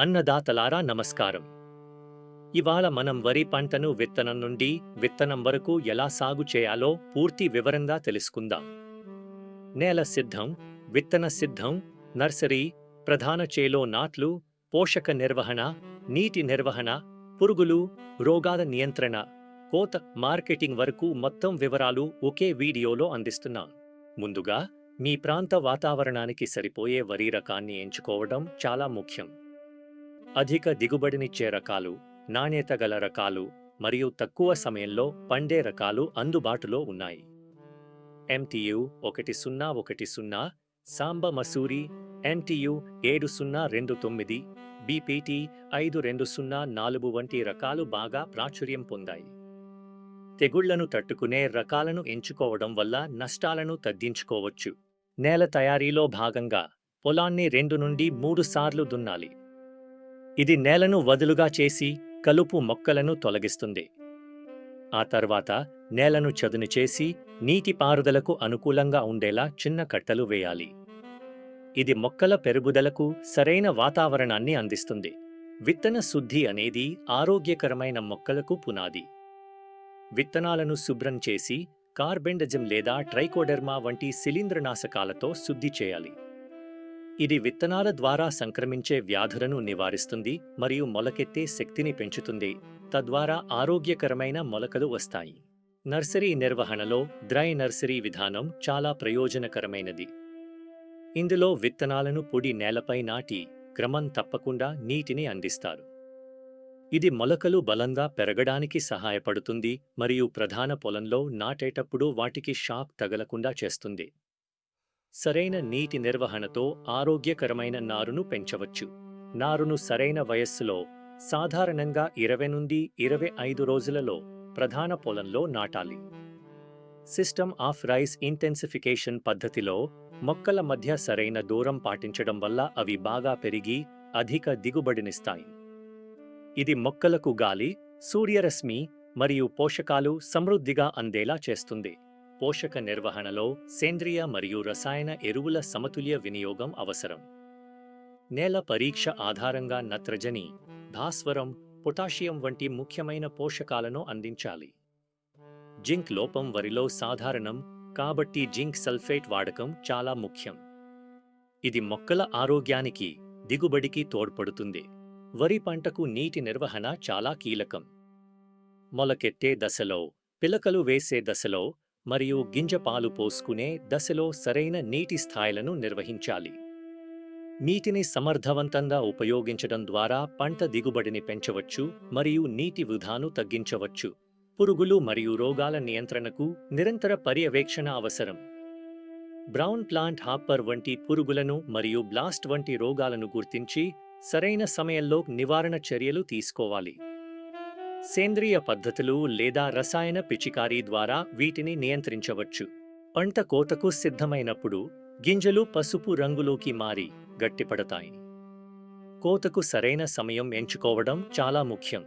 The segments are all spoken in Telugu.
అన్నదాతలారా నమస్కారం. ఇవాళ మనం వరి పంటను విత్తనం నుండి విత్తనం వరకు ఎలా సాగు చేయాలో పూర్తి వివరంగా తెలుసుకుందాం. నేల సిద్ధం విత్తన సిద్ధం నర్సరీ ప్రధాన చేలో నాట్లు పోషక నిర్వహణ నీటి నిర్వహణ పురుగులు రోగాల నియంత్రణ కోత మార్కెటింగ్ వరకు మొత్తం వివరాలు ఒకే వీడియోలో అందిస్తున్నాం. ముందుగా మీ ప్రాంత వాతావరణానికి సరిపోయే వరి రకాన్ని ఎంచుకోవడం చాలా ముఖ్యం. అధిక దిగుబడినిచ్చే రకాలు నాణ్యత గల రకాలు మరియు తక్కువ సమయంలో పండే రకాలు అందుబాటులో ఉన్నాయి. ఎంటియు ఒకటి సున్నా ఒకటి సున్నా సాంబ మసూరి ఎన్టీయు ఏడు సున్నా రెండు తొమ్మిది బీపీటీ ఐదు రెండు సున్నా నాలుగు వంటి రకాలు బాగా ప్రాచుర్యం పొందాయి. తెగుళ్ళను తట్టుకునే రకాలను ఎంచుకోవడం వల్ల నష్టాలను తగ్గించుకోవచ్చు. నేల తయారీలో భాగంగా పొలాన్ని రెండు నుండి మూడు సార్లు దున్నాలి. ఇది నేలను వదులుగా చేసి కలుపు మొక్కలను తొలగిస్తుంది. ఆ తర్వాత నేలను చదును చేసి నీటి పారుదలకు అనుకూలంగా ఉండేలా చిన్న కట్టలు వేయాలి. ఇది మొక్కల పెరుగుదలకు సరైన వాతావరణాన్ని అందిస్తుంది. విత్తన శుద్ధి అనేది ఆరోగ్యకరమైన మొక్కలకు పునాది. విత్తనాలను శుభ్రం చేసి కార్బెండజం లేదా ట్రైకోడెర్మా వంటి శిలీంద్రనాశకాలతో శుద్ధి చేయాలి. ఇది విత్తనాల ద్వారా సంక్రమించే వ్యాధులను నివారిస్తుంది మరియు మొలకెత్తే శక్తిని పెంచుతుంది. తద్వారా ఆరోగ్యకరమైన మొలకలు వస్తాయి. నర్సరీ నిర్వహణలో డ్రై నర్సరీ విధానం చాలా ప్రయోజనకరమైనది. ఇందులో విత్తనాలను పొడి నేలపై నాటి క్రమం తప్పకుండా నీటిని అందిస్తారు. ఇది మొలకలు బలంగా పెరగడానికి సహాయపడుతుంది మరియు ప్రధాన పొలంలో నాటేటప్పుడు వాటికి షాక్ తగలకుండా చేస్తుంది. సరైన నీటి నిర్వహణతో ఆరోగ్యకరమైన నారును పెంచవచ్చు. నారును సరైన వయస్సులో సాధారణంగా ఇరవై నుండి ఇరవై ఐదు రోజులలో ప్రధాన పొలంలో నాటాలి. సిస్టమ్ ఆఫ్ రైస్ ఇంటెన్సిఫికేషన్ పద్ధతిలో మొక్కల మధ్య సరైన దూరం పాటించడం వల్ల అవి బాగా పెరిగి అధిక దిగుబడినిస్తాయి. ఇది మొక్కలకు గాలి సూర్యరశ్మి మరియు పోషకాలు సమృద్ధిగా అందేలా చేస్తుంది. పోషక నిర్వహణలో సేంద్రియ మరియు రసాయన ఎరువుల సమతుల్య వినియోగం అవసరం. నేల పరీక్ష ఆధారంగా నత్రజని భాస్వరం పొటాషియం వంటి ముఖ్యమైన పోషకాలను అందించాలి. జింక్ లోపం వరిలో సాధారణం కాబట్టి జింక్ సల్ఫేట్ వాడకం చాలా ముఖ్యం. ఇది మొక్కల ఆరోగ్యానికి దిగుబడికి తోడ్పడుతుంది. వరి పంటకు నీటి నిర్వహణ చాలా కీలకం. మొలకెత్తే దశలో పిలకలు వేసే దశలో మరియు గింజ పాలు పోసుకునే దశలో సరైన నీటి స్థాయిలను నిర్వహించాలి. నీటిని సమర్థవంతంగా ఉపయోగించడం ద్వారా పంట దిగుబడిని పెంచవచ్చు మరియు నీటి వృధాను తగ్గించవచ్చు. పురుగులు మరియు రోగాల నియంత్రణకు నిరంతర పర్యవేక్షణ అవసరం. బ్రౌన్ ప్లాంట్ హాప్పర్ వంటి పురుగులను మరియు బ్లాస్ట్ వంటి రోగాలను గుర్తించి సరైన సమయంలో నివారణ చర్యలు తీసుకోవాలి. సేంద్రియ పద్ధతులు లేదా రసాయన పిచికారీ ద్వారా వీటిని నియంత్రించవచ్చు. పంట కోతకు సిద్ధమైనప్పుడు గింజలు పసుపు రంగులోకి మారి గట్టిపడతాయి. కోతకు సరైన సమయం ఎంచుకోవడం చాలా ముఖ్యం.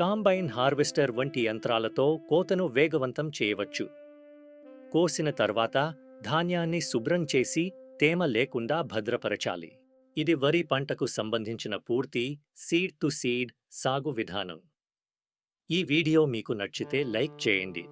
కాంబైన్ హార్వెస్టర్ వంటి యంత్రాలతో కోతను వేగవంతం చేయవచ్చు. కోసిన తర్వాత ధాన్యాన్ని శుభ్రం చేసి తేమ లేకుండా భద్రపరచాలి. ఇది వరి పంటకు సంబంధించిన పూర్తి సీడ్ టు సీడ్ సాగు విధానం. ఈ వీడియో మీకు నచ్చితే లైక్ చేయండి.